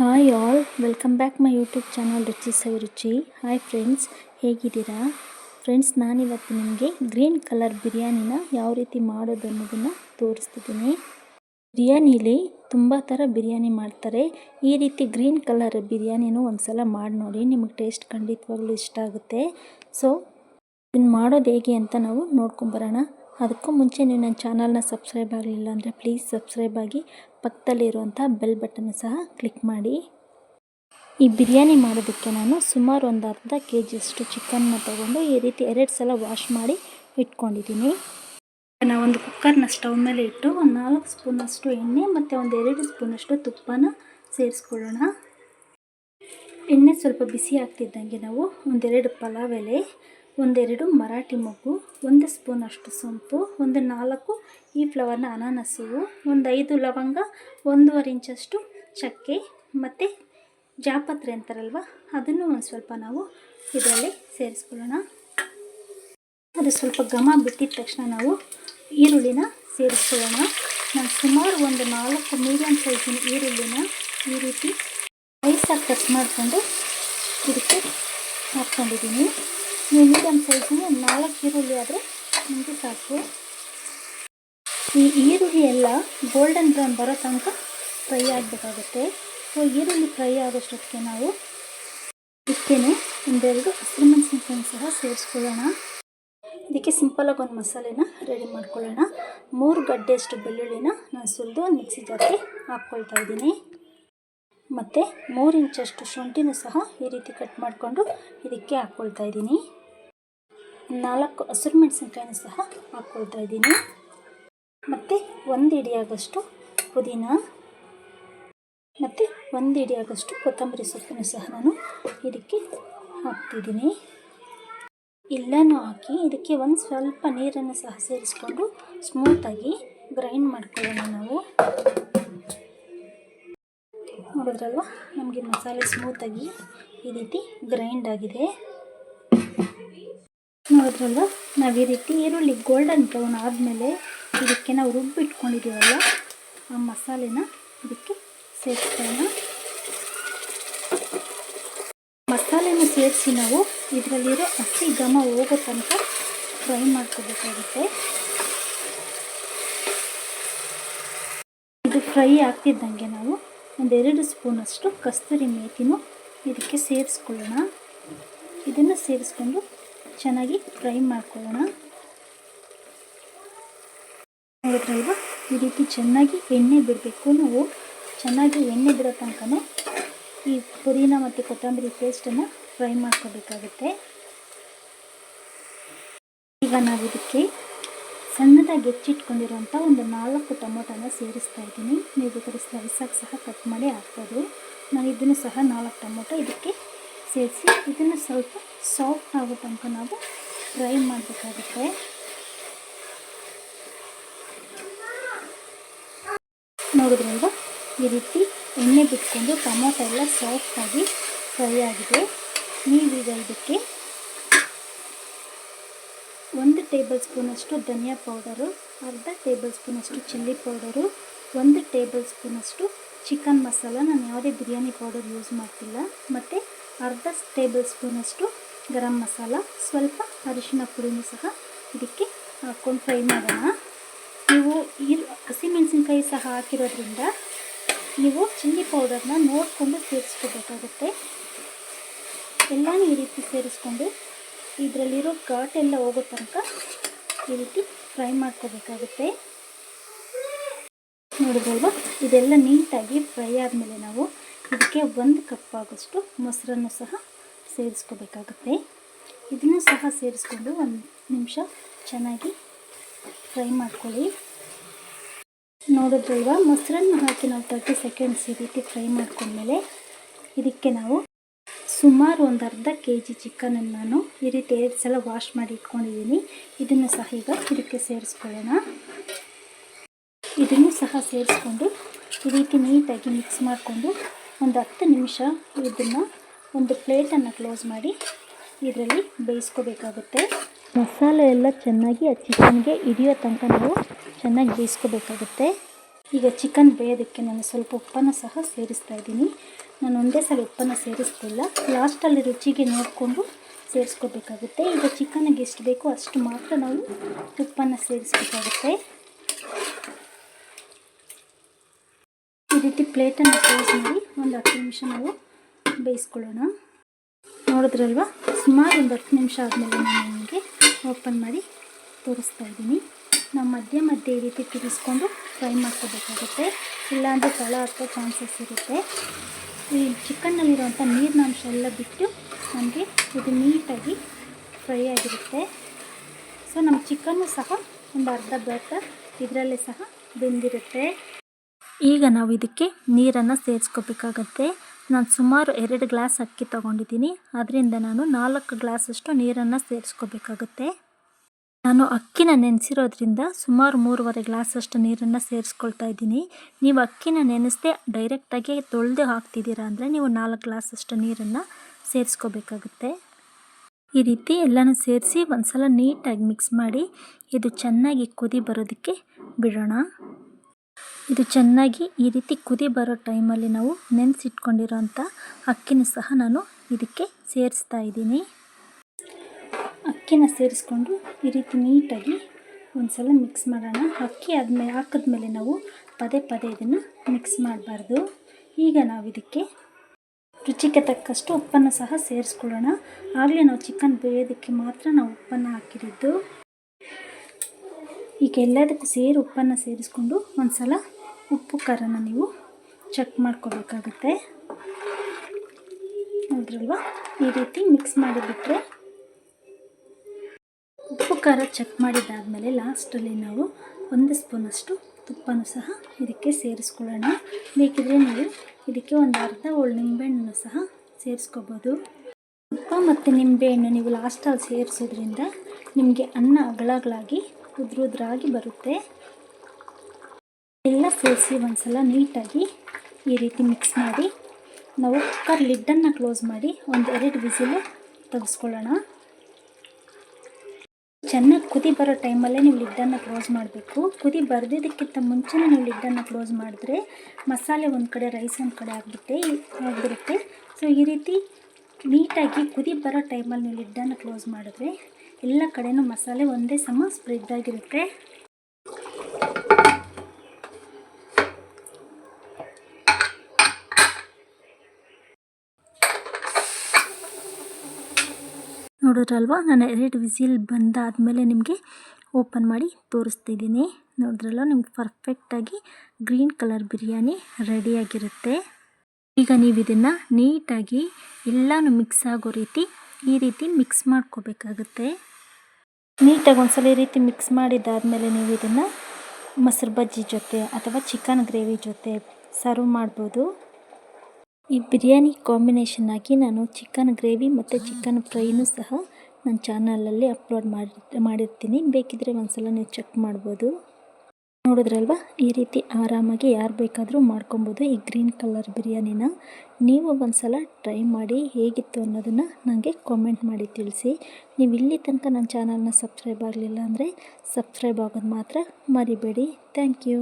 Hi all welcome back my YouTube channel ರುಚಿ ಸವಿ ರುಚಿ hi friends ಹೇಗಿದ್ದೀರಾ? ಫ್ರೆಂಡ್ಸ್ ನಾನಿವತ್ತು ನಿಮಗೆ ಗ್ರೀನ್ ಕಲರ್ ಬಿರಿಯಾನಿನ ಯಾವ ರೀತಿ ಮಾಡೋದು ಅನ್ನೋದನ್ನು ತೋರಿಸ್ತಿದ್ದೀನಿ. ಬಿರಿಯಾನಿಲಿ ತುಂಬ ಥರ ಬಿರಿಯಾನಿ ಮಾಡ್ತಾರೆ. ಈ ರೀತಿ ಗ್ರೀನ್ ಕಲರ್ ಬಿರಿಯಾನಿನೂ ಒಂದು ಸಲ ಮಾಡಿ ನೋಡಿ, ನಿಮಗೆ ಟೇಸ್ಟ್ ಖಂಡಿತವಾಗ್ಲೂ ಇಷ್ಟ ಆಗುತ್ತೆ. ಸೊ ಇದನ್ನು ಮಾಡೋದು ಹೇಗೆ ಅಂತ ನಾವು ನೋಡ್ಕೊಂಬರೋಣ ಅದಕ್ಕೂ ಮುಂಚೆ ನೀವು ನನ್ನ ಚಾನಲ್ನ ಸಬ್ಸ್ಕ್ರೈಬ್ ಆಗಲಿಲ್ಲ ಅಂದರೆ ಪ್ಲೀಸ್ ಸಬ್ಸ್ಕ್ರೈಬ್ ಆಗಿ ಪಕ್ಕದಲ್ಲಿರುವಂಥ ಬೆಲ್ ಬಟನ್ ಸಹ ಕ್ಲಿಕ್ ಮಾಡಿ. ಈ ಬಿರಿಯಾನಿ ಮಾಡೋದಕ್ಕೆ ನಾನು ಸುಮಾರು ಒಂದು ಅರ್ಧ ಕೆ ಜಿಯಷ್ಟು ಚಿಕನ್ನ ತೊಗೊಂಡು ಈ ರೀತಿ ಎರಡು ಸಲ ವಾಶ್ ಮಾಡಿ ಇಟ್ಕೊಂಡಿದ್ದೀನಿ. ನಾವೊಂದು ಕುಕ್ಕರ್ನ ಸ್ಟವ್ ಮೇಲೆ ಇಟ್ಟು ಒಂದು ನಾಲ್ಕು ಸ್ಪೂನಷ್ಟು ಎಣ್ಣೆ ಮತ್ತು ಒಂದು ಎರಡು ಸ್ಪೂನಷ್ಟು ತುಪ್ಪನ ಸೇರಿಸ್ಕೊಳ್ಳೋಣ. ಎಣ್ಣೆ ಸ್ವಲ್ಪ ಬಿಸಿ ಆಗ್ತಿದ್ದಂಗೆ ನಾವು ಒಂದೆರಡು ಪಲಾವ್ ಎಲೆ ಒಂದೆರಡು ಮರಾಠಿ ಮೊಗ್ಗು ಒಂದು ಸ್ಪೂನ್ ಅಷ್ಟು ಸೊಂಪು, ಒಂದು ನಾಲ್ಕು ಈ ಫ್ಲವರ್ನ ಅನಾನಸು, ಒಂದು ಐದು ಲವಂಗ, ಒಂದೂವರೆ ಇಂಚಷ್ಟು ಚಕ್ಕೆ ಮತ್ತು ಜಾಪತ್ರೆ ಅಂತಾರಲ್ವ? ಅದನ್ನು ಒಂದು ಸ್ವಲ್ಪ ನಾವು ಇದರಲ್ಲಿ ಸೇರಿಸ್ಕೊಳ್ಳೋಣ. ಅದು ಸ್ವಲ್ಪ ಘಮ ಬಿಟ್ಟಿದ ತಕ್ಷಣ ನಾವು ಈರುಳ್ಳಿನ ಸೇರಿಸ್ಕೊಳ್ಳೋಣ. ನಾನು ಸುಮಾರು ಒಂದು ನಾಲ್ಕು ಮೀಡಿಯಮ್ ಸೈಜಿನ ಈರುಳ್ಳಿನ ಈ ರೀತಿ ಐಸಾಗಿ ಕಟ್ ಮಾಡಿಕೊಂಡು ಇದಕ್ಕೆ ಹಾಕ್ಕೊಂಡಿದ್ದೀನಿ. ಮೀಡಿಯಮ್ ಸೈಜ್ನ ನಾಲ್ಕು ಈರುಳ್ಳಿ ಆದರೆ ನಿಮಗೆ ಸಾಕು. ಈ ಈರುಳ್ಳಿ ಎಲ್ಲ ಗೋಲ್ಡನ್ ಬ್ರೌನ್ ಬರೋ ತನಕ ಫ್ರೈ ಆಗಬೇಕಾಗುತ್ತೆ. ಸೊ ಈರುಳ್ಳಿ ಫ್ರೈ ಆಗೋಷ್ಟೊತ್ತಿಗೆ ನಾವು ಇದಕ್ಕೇನೆ ಒಂದೆರಡು ಹಸಿರುಮೆಣಸಿನ್ಕಾಯಿ ಸಹ ಸೇರಿಸ್ಕೊಳ್ಳೋಣ. ಇದಕ್ಕೆ ಸಿಂಪಲಾಗಿ ಒಂದು ಮಸಾಲೆನ ರೆಡಿ ಮಾಡ್ಕೊಳ್ಳೋಣ. ಮೂರು ಗಡ್ಡೆಯಷ್ಟು ಬೆಳ್ಳುಳ್ಳಿನ ನಾನು ಸುಲಿದು ಒಂದು ಮಿಕ್ಸಿ ಜಾರ್ಗೆ ಹಾಕ್ಕೊಳ್ತಾ ಇದ್ದೀನಿ. ಮತ್ತು ಮೂರು ಇಂಚಷ್ಟು ಶುಂಠಿನೂ ಸಹ ಈ ರೀತಿ ಕಟ್ ಮಾಡಿಕೊಂಡು ಇದಕ್ಕೆ ಹಾಕ್ಕೊಳ್ತಾ ಇದ್ದೀನಿ. ನಾಲ್ಕು ಹಸಿರು ಮೆಣಸಿನಕಾಯಿನ ಸಹ ಹಾಕ್ಕೊಳ್ತಾ ಇದ್ದೀನಿ. ಮತ್ತು ಒಂದು ಇಡಿಯಾಗಷ್ಟು ಪುದೀನ, ಮತ್ತು ಒಂದು ಇಡಿಯಾಗಷ್ಟು ಕೊತ್ತಂಬರಿ ಸೊಪ್ಪನ್ನು ಸಹ ನಾನು ಇದಕ್ಕೆ ಹಾಕ್ತಿದ್ದೀನಿ. ಎಲ್ಲನೂ ಹಾಕಿ ಇದಕ್ಕೆ ಒಂದು ಸ್ವಲ್ಪ ನೀರನ್ನು ಸಹ ಸೇರಿಸ್ಕೊಂಡು ಸ್ಮೂತಾಗಿ ಗ್ರೈಂಡ್ ಮಾಡ್ಕೊಳ್ಳೋಣ ನಾವು. ನೋಡಿದ್ರಲ್ವ? ನಮಗೆ ಮಸಾಲೆ ಸ್ಮೂತಾಗಿ ಈ ರೀತಿ ಗ್ರೈಂಡ್ ಆಗಿದೆ. ನೋಡಿದ್ರಲ್ವ? ನಾವು ಈ ರೀತಿ ಈರುಳ್ಳಿ ಗೋಲ್ಡನ್ ಬ್ರೌನ್ ಆದಮೇಲೆ ಇದಕ್ಕೆ ನಾವು ರುಬ್ಬಿಟ್ಕೊಂಡಿದ್ದೀವಲ್ಲ, ಆ ಮಸಾಲೆನ ಇದಕ್ಕೆ ಸೇರಿಸ್ಕೊಳ್ಳೋಣ ಮಸಾಲೆನ ಸೇರಿಸಿ ನಾವು ಇದರಲ್ಲಿರೋ ಹಸಿ ಘಮ ಹೋಗೋ ತನಕ ಫ್ರೈ ಮಾಡ್ಕೋಬೇಕಾಗುತ್ತೆ. ಇದು ಫ್ರೈ ಆಗ್ತಿದ್ದಂಗೆ ನಾವು ಒಂದೆರಡು ಸ್ಪೂನಷ್ಟು ಕಸ್ತೂರಿ ಮೇಥಿನೂ ಇದಕ್ಕೆ ಸೇರಿಸ್ಕೊಳ್ಳೋಣ. ಇದನ್ನು ಸೇರಿಸ್ಕೊಂಡು ಚೆನ್ನಾಗಿ ಫ್ರೈ ಮಾಡ್ಕೊಳ್ಳೋಣ. ನೋಡಿದ್ರಲ್ವ? ಈ ರೀತಿ ಚೆನ್ನಾಗಿ ಎಣ್ಣೆ ಬಿಡಬೇಕು ನಾವು. ಚೆನ್ನಾಗಿ ಎಣ್ಣೆ ಬಿಡೋ ತನಕ ಈ ಪುದೀನ ಮತ್ತು ಕೊತ್ತಂಬರಿ ಪೇಸ್ಟನ್ನು ಫ್ರೈ ಮಾಡ್ಕೋಬೇಕಾಗುತ್ತೆ. ಈಗ ನಾವು ಇದಕ್ಕೆ ಸಣ್ಣದಾಗಿ ಹೆಚ್ಚಿಟ್ಕೊಂಡಿರುವಂಥ ಒಂದು ನಾಲ್ಕು ಟೊಮೊಟೊನ ಸೇರಿಸ್ತಾ ಇದ್ದೀನಿ. ನೀವು ಬೇಕಾದ್ರೆ ಸ್ಲೈಸಾಗಿ ಸಹ ಕಟ್ ಮಾಡಿ ಹಾಕ್ಬೋದು. ನಾನು ಇದನ್ನು ಸಹ ನಾಲ್ಕು ಟೊಮೊಟೊ ಇದಕ್ಕೆ ಸೇರಿಸಿ, ಇದನ್ನು ಸ್ವಲ್ಪ ಸಾಫ್ಟ್ ಆಗೋ ತನಕ ನಾವು ಫ್ರೈ ಮಾಡಬೇಕಾಗುತ್ತೆ. ನೋಡೋದ್ರಿಂದ ಈ ರೀತಿ ಎಣ್ಣೆ ಬಿಟ್ಕೊಂಡು ಟೊಮೊಟೊ ಎಲ್ಲ ಸಾಫ್ಟಾಗಿ ಫ್ರೈ ಆಗಿದೆ. ನೀವೀಗ ಇದಕ್ಕೆ ಒಂದು ಟೇಬಲ್ ಸ್ಪೂನಷ್ಟು ಧನಿಯಾ ಪೌಡರು, ಅರ್ಧ ಟೇಬಲ್ ಸ್ಪೂನಷ್ಟು ಚಿಲ್ಲಿ ಪೌಡರು, ಒಂದು ಟೇಬಲ್ ಸ್ಪೂನಷ್ಟು ಚಿಕನ್ ಮಸಾಲ. ನಾನು ಯಾವುದೇ ಬಿರಿಯಾನಿ ಪೌಡರ್ ಯೂಸ್ ಮಾಡ್ತಿಲ್ಲ. ಮತ್ತು ಅರ್ಧ ಟೇಬಲ್ ಸ್ಪೂನಷ್ಟು ಗರಂ ಮಸಾಲ, ಸ್ವಲ್ಪ ಅರಿಶಿನ ಪುಡಿನೂ ಸಹ ಇದಕ್ಕೆ ಹಾಕ್ಕೊಂಡು ಫ್ರೈ ಮಾಡೋಣ. ನೀವು ಈರು ಹಸಿಮೆಣಸಿನ್ಕಾಯಿ ಸಹ ಹಾಕಿರೋದ್ರಿಂದ ನೀವು ಚಿಲ್ಲಿ ಪೌಡರ್ನ ನೋಡಿಕೊಂಡು ಸೇರಿಸ್ಕೋಬೇಕಾಗುತ್ತೆ. ಎಲ್ಲನೂ ಈ ರೀತಿ ಸೇರಿಸ್ಕೊಂಡು ಇದರಲ್ಲಿರೋ ಘಾಟೆಲ್ಲ ಹೋಗೋ ತನಕ ಈ ರೀತಿ ಫ್ರೈ ಮಾಡ್ಕೋಬೇಕಾಗುತ್ತೆ. ನೋಡ್ಬೋದು ಇದೆಲ್ಲ ನೀಟಾಗಿ ಫ್ರೈ ಆದಮೇಲೆ ನಾವು ಇದಕ್ಕೆ ಒಂದು ಕಪ್ ಆಗೋಷ್ಟು ಮೊಸರನ್ನು ಸಹ ಸೇರಿಸ್ಕೋಬೇಕಾಗುತ್ತೆ. ಇದನ್ನು ಸಹ ಸೇರಿಸ್ಕೊಂಡು ಒಂದು ನಿಮಿಷ ಚೆನ್ನಾಗಿ ಫ್ರೈ ಮಾಡ್ಕೊಳ್ಳಿ. ನೋಡಿದ್ರಲ್ವ, ಮೊಸರನ್ನು ಹಾಕಿ ನಾವು ತರ್ಟಿ ಸೆಕೆಂಡ್ಸ್ ಈ ರೀತಿ ಫ್ರೈ ಮಾಡ್ಕೊಂಡ್ಮೇಲೆ ಇದಕ್ಕೆ ನಾವು ಸುಮಾರು ಒಂದು ಅರ್ಧ ಕೆ ಜಿ ಚಿಕನನ್ನು ನಾನು ಈ ರೀತಿ ಎರಡು ಸಲ ವಾಶ್ ಮಾಡಿ ಇಟ್ಕೊಂಡಿದ್ದೀನಿ. ಇದನ್ನು ಸಹ ಈಗ ಇದಕ್ಕೆ ಸೇರಿಸ್ಕೊಳ್ಳೋಣ. ಇದನ್ನು ಸಹ ಸೇರಿಸ್ಕೊಂಡು ಈ ರೀತಿ ನೀಟಾಗಿ ಮಿಕ್ಸ್ ಮಾಡಿಕೊಂಡು ಒಂದು ಹತ್ತು ನಿಮಿಷ ಇದನ್ನು ಒಂದು ಪ್ಲೇಟನ್ನು ಕ್ಲೋಸ್ ಮಾಡಿ ಇದರಲ್ಲಿ ಬೇಯಿಸ್ಕೋಬೇಕಾಗುತ್ತೆ. ಮಸಾಲೆ ಎಲ್ಲ ಚೆನ್ನಾಗಿ ಆ ಚಿಕನ್ಗೆ ಹಿಡಿಯೋ ತನಕ ನಾವು ಚೆನ್ನಾಗಿ ಬೇಯಿಸ್ಕೋಬೇಕಾಗುತ್ತೆ. ಈಗ ಚಿಕನ್ ಬೇಯೋದಕ್ಕೆ ನಾನು ಸ್ವಲ್ಪ ಉಪ್ಪನ್ನು ಸಹ ಸೇರಿಸ್ತಾ ಇದ್ದೀನಿ. ನಾನು ಒಂದೇ ಸಲ ಉಪ್ಪನ್ನು ಸೇರಿಸ್ತಿಲ್ಲ. ಲಾಸ್ಟಲ್ಲಿ ರುಚಿಗೆ ನೋಡಿಕೊಂಡು ಸೇರಿಸ್ಕೋಬೇಕಾಗುತ್ತೆ. ಈಗ ಚಿಕನ್ಗೆ ಎಷ್ಟು ಬೇಕೋ ಅಷ್ಟು ಮಾತ್ರ ನಾವು ಉಪ್ಪನ್ನು ಸೇರಿಸ್ಬೇಕಾಗುತ್ತೆ. ಈ ರೀತಿ ಪ್ಲೇಟನ್ನು ಕ್ಲೋಸ್ ಮಾಡಿ ಒಂದು ಹತ್ತು ನಿಮಿಷ ನಾವು ಬೇಯಿಸ್ಕೊಳ್ಳೋಣ. ನೋಡಿದ್ರಲ್ವ? ಸುಮಾರು ಒಂದು ಹತ್ತು ನಿಮಿಷ ಆದಮೇಲೆ ನಾನು ನಿಮಗೆ ಓಪನ್ ಮಾಡಿ ತೋರಿಸ್ತಾ ಇದ್ದೀನಿ. ನಾವು ಮಧ್ಯ ಮಧ್ಯೆ ಈ ರೀತಿ ತಿರುಗಿಸ್ಕೊಂಡು ಫ್ರೈ ಮಾಡ್ಕೋಬೇಕಾಗುತ್ತೆ. ಇಲ್ಲಾಂದರೆ ತಳ ಹತ್ತೋ ಚಾನ್ಸಸ್ ಇರುತ್ತೆ. ಈ ಚಿಕನ್ನಲ್ಲಿರುವಂಥ ನೀರಿನ ಅಂಶ ಎಲ್ಲ ಬಿಟ್ಟು ನಮಗೆ ಇದು ನೀಟಾಗಿ ಫ್ರೈ ಆಗಿರುತ್ತೆ. ಸೊ, ನಮ್ಮ ಚಿಕನ್ನು ಸಹ ಒಂದು ಅರ್ಧ ಬರ್ತ ಇದರಲ್ಲೇ ಸಹ ಬೆಂದಿರುತ್ತೆ. ಈಗ ನಾವು ಇದಕ್ಕೆ ನೀರನ್ನು ಸೇರಿಸ್ಕೋಬೇಕಾಗತ್ತೆ. ನಾನು ಸುಮಾರು ಎರಡು ಗ್ಲಾಸ್ ಅಕ್ಕಿ ತೊಗೊಂಡಿದ್ದೀನಿ. ಅದರಿಂದ ನಾನು ನಾಲ್ಕು ಗ್ಲಾಸಷ್ಟು ನೀರನ್ನು ಸೇರಿಸ್ಕೋಬೇಕಾಗುತ್ತೆ. ನಾನು ಅಕ್ಕಿನ ನೆನೆಸಿರೋದ್ರಿಂದ ಸುಮಾರು ಮೂರುವರೆ ಗ್ಲಾಸಷ್ಟು ನೀರನ್ನು ಸೇರಿಸ್ಕೊಳ್ತಾ ಇದ್ದೀನಿ. ನೀವು ಅಕ್ಕಿನ ನೆನೆಸ್ದೆ ಡೈರೆಕ್ಟಾಗಿ ತೊಳೆದು ಹಾಕ್ತಿದ್ದೀರಾ ಅಂದರೆ ನೀವು ನಾಲ್ಕು ಗ್ಲಾಸಷ್ಟು ನೀರನ್ನು ಸೇರಿಸ್ಕೋಬೇಕಾಗುತ್ತೆ. ಈ ರೀತಿ ಎಲ್ಲನೂ ಸೇರಿಸಿ ಒಂದು ಸಲ ನೀಟಾಗಿ ಮಿಕ್ಸ್ ಮಾಡಿ, ಇದು ಚೆನ್ನಾಗಿ ಕುದಿ ಬರೋದಕ್ಕೆ ಬಿಡೋಣ. ಇದು ಚೆನ್ನಾಗಿ ಈ ರೀತಿ ಕುದಿ ಬರೋ ಟೈಮಲ್ಲಿ ನಾವು ನೆನೆಸಿಟ್ಕೊಂಡಿರೋಂಥ ಅಕ್ಕಿನ ಸಹ ನಾನು ಇದಕ್ಕೆ ಸೇರಿಸ್ತಾ ಇದ್ದೀನಿ. ಅಕ್ಕಿನ ಸೇರಿಸ್ಕೊಂಡು ಈ ರೀತಿ ನೀಟಾಗಿ ಒಂದು ಸಲ ಮಿಕ್ಸ್ ಮಾಡೋಣ. ಅಕ್ಕಿ ಆದಮೇಲೆ ಹಾಕಿದ್ಮೇಲೆ ನಾವು ಪದೇ ಪದೇ ಇದನ್ನು ಮಿಕ್ಸ್ ಮಾಡಬಾರ್ದು. ಈಗ ನಾವು ಇದಕ್ಕೆ ರುಚಿಗೆ ತಕ್ಕಷ್ಟು ಉಪ್ಪನ್ನು ಸಹ ಸೇರಿಸ್ಕೊಳ್ಳೋಣ. ಆಗಲೇ ನಾವು ಚಿಕನ್ ಬೇಯೋದಕ್ಕೆ ಮಾತ್ರ ನಾವು ಉಪ್ಪನ್ನು ಹಾಕಿರಿದ್ದು ಈಗ ಎಲ್ಲದಕ್ಕೂ ಸೇರಿ ಉಪ್ಪನ್ನು ಸೇರಿಸ್ಕೊಂಡು ಒಂದು ಸಲ ಉಪ್ಪು ಖಾರನ ನೀವು ಚೆಕ್ ಮಾಡ್ಕೋಬೇಕಾಗತ್ತೆ. ಅದ್ರಲ್ವ ಈ ರೀತಿ ಮಿಕ್ಸ್ ಮಾಡಿಬಿಟ್ರೆ ಉಪ್ಪು ಖಾರ ಚೆಕ್ ಮಾಡಿದ್ದಾದಮೇಲೆ ಲಾಸ್ಟಲ್ಲಿ ನಾವು ಒಂದು ಸ್ಪೂನಷ್ಟು ತುಪ್ಪನೂ ಸಹ ಇದಕ್ಕೆ ಸೇರಿಸ್ಕೊಳ್ಳೋಣ. ಬೇಕಿದ್ರೆ ನೀವು ಇದಕ್ಕೆ ಒಂದು ಅರ್ಧ ಹೋಳು ನಿಂಬೆಹಣ್ಣು ಸಹ ಸೇರಿಸ್ಕೋಬೋದು. ತುಪ್ಪ ಮತ್ತು ನಿಂಬೆಹಣ್ಣು ನೀವು ಲಾಸ್ಟಲ್ಲಿ ಸೇರಿಸೋದ್ರಿಂದ ನಿಮಗೆ ಅನ್ನ ಅಗಳಗಳಾಗಿ ಉದ್ರುದ್ರಾಗಿ ಬರುತ್ತೆ. ಎಲ್ಲ ಸೇರಿಸಿ ಒಂದ್ಸಲ ನೀಟಾಗಿ ಈ ರೀತಿ ಮಿಕ್ಸ್ ಮಾಡಿ. ನಾವು ಕುಕ್ಕರ್ ಲಿಡ್ಡನ್ನು ಕ್ಲೋಸ್ ಮಾಡಿ ಒಂದು ಎರಡು ವಿಸಿಲು ತೆಗೆಸ್ಕೊಳ್ಳೋಣ. ಚೆನ್ನಾಗಿ ಕುದಿ ಬರೋ ಟೈಮಲ್ಲೇ ನೀವು ಲಿಡ್ಡನ್ನು ಕ್ಲೋಸ್ ಮಾಡಬೇಕು. ಕುದಿ ಬರ್ದಿದ್ದಕ್ಕಿಂತ ಮುಂಚೆನೇ ನೀವು ಲಿಡ್ಡನ್ನು ಕ್ಲೋಸ್ ಮಾಡಿದ್ರೆ ಮಸಾಲೆ ಒಂದು ಕಡೆ ರೈಸ್ ಒಂದು ಕಡೆ ಆಗಿಬಿಟ್ಟೆ, ಆಗಿಬಿಡುತ್ತೆ. ಸೊ ಈ ರೀತಿ ನೀಟಾಗಿ ಕುದಿ ಬರೋ ಟೈಮಲ್ಲಿ ನೀವು ಲಿಡ್ಡನ್ನು ಕ್ಲೋಸ್ ಮಾಡಿದ್ರೆ ಎಲ್ಲ ಕಡೆಯೂ ಮಸಾಲೆ ಒಂದೇ ಸಮ ಸ್ಪ್ರೆಡ್ ಆಗಿರುತ್ತೆ. ನೋಡಿದ್ರಲ್ವ? ನಾನು ಎರಡು ವಿಸಿಲ್ ಬಂದಾದಮೇಲೆ ನಿಮಗೆ ಓಪನ್ ಮಾಡಿ ತೋರಿಸ್ತಿದ್ದೀನಿ. ನೋಡಿದ್ರಲ್ವ? ನಿಮ್ಗೆ ಪರ್ಫೆಕ್ಟಾಗಿ ಗ್ರೀನ್ ಕಲರ್ ಬಿರಿಯಾನಿ ರೆಡಿಯಾಗಿರುತ್ತೆ ಈಗ ನೀವು ಇದನ್ನು ನೀಟಾಗಿ ಎಲ್ಲನೂ ಮಿಕ್ಸ್ ಆಗೋ ರೀತಿ ಈ ರೀತಿ ಮಿಕ್ಸ್ ಮಾಡ್ಕೋಬೇಕಾಗುತ್ತೆ. ನೀಟಾಗಿ ಒಂದ್ಸಲ ಈ ರೀತಿ ಮಿಕ್ಸ್ ಮಾಡಿದ್ದಾದಮೇಲೆ ನೀವು ಇದನ್ನು ಮೊಸರು ಬಜ್ಜಿ ಜೊತೆ ಅಥವಾ ಚಿಕನ್ ಗ್ರೇವಿ ಜೊತೆ ಸರ್ವ್ ಮಾಡ್ಬೋದು. ಈ ಬಿರಿಯಾನಿ ಕಾಂಬಿನೇಷನ್ ಆಗಿ ನಾನು ಚಿಕನ್ ಗ್ರೇವಿ ಮತ್ತು ಚಿಕನ್ ಫ್ರೈನೂ ಸಹ ನನ್ನ ಚಾನಲಲ್ಲಿ ಅಪ್ಲೋಡ್ ಮಾಡಿ, ಮಾಡಿರ್ತೀನಿ. ಬೇಕಿದ್ದರೆ ಒಂದ್ಸಲ ನೀವು ಚೆಕ್ ಮಾಡ್ಬೋದು. ನೋಡಿದ್ರಲ್ವ? ಈ ರೀತಿ ಆರಾಮಾಗಿ ಯಾರು ಬೇಕಾದರೂ ಮಾಡ್ಕೊಬೋದು ಈ ಗ್ರೀನ್ ಕಲರ್ ಬಿರಿಯಾನಿನ. ನೀವು ಒಂದು ಸಲ ಟ್ರೈ ಮಾಡಿ ಹೇಗಿತ್ತು ಅನ್ನೋದನ್ನು ನನಗೆ ಕಾಮೆಂಟ್ ಮಾಡಿ ತಿಳಿಸಿ. ನೀವು ಇಲ್ಲಿ ತನಕ ನನ್ನ ಚಾನಲ್ನ ಸಬ್ಸ್ಕ್ರೈಬ್ ಆಗಲಿಲ್ಲ ಅಂದರೆ ಸಬ್ಸ್ಕ್ರೈಬ್ ಆಗೋದು ಮಾತ್ರ ಮರಿಬೇಡಿ. Thank you.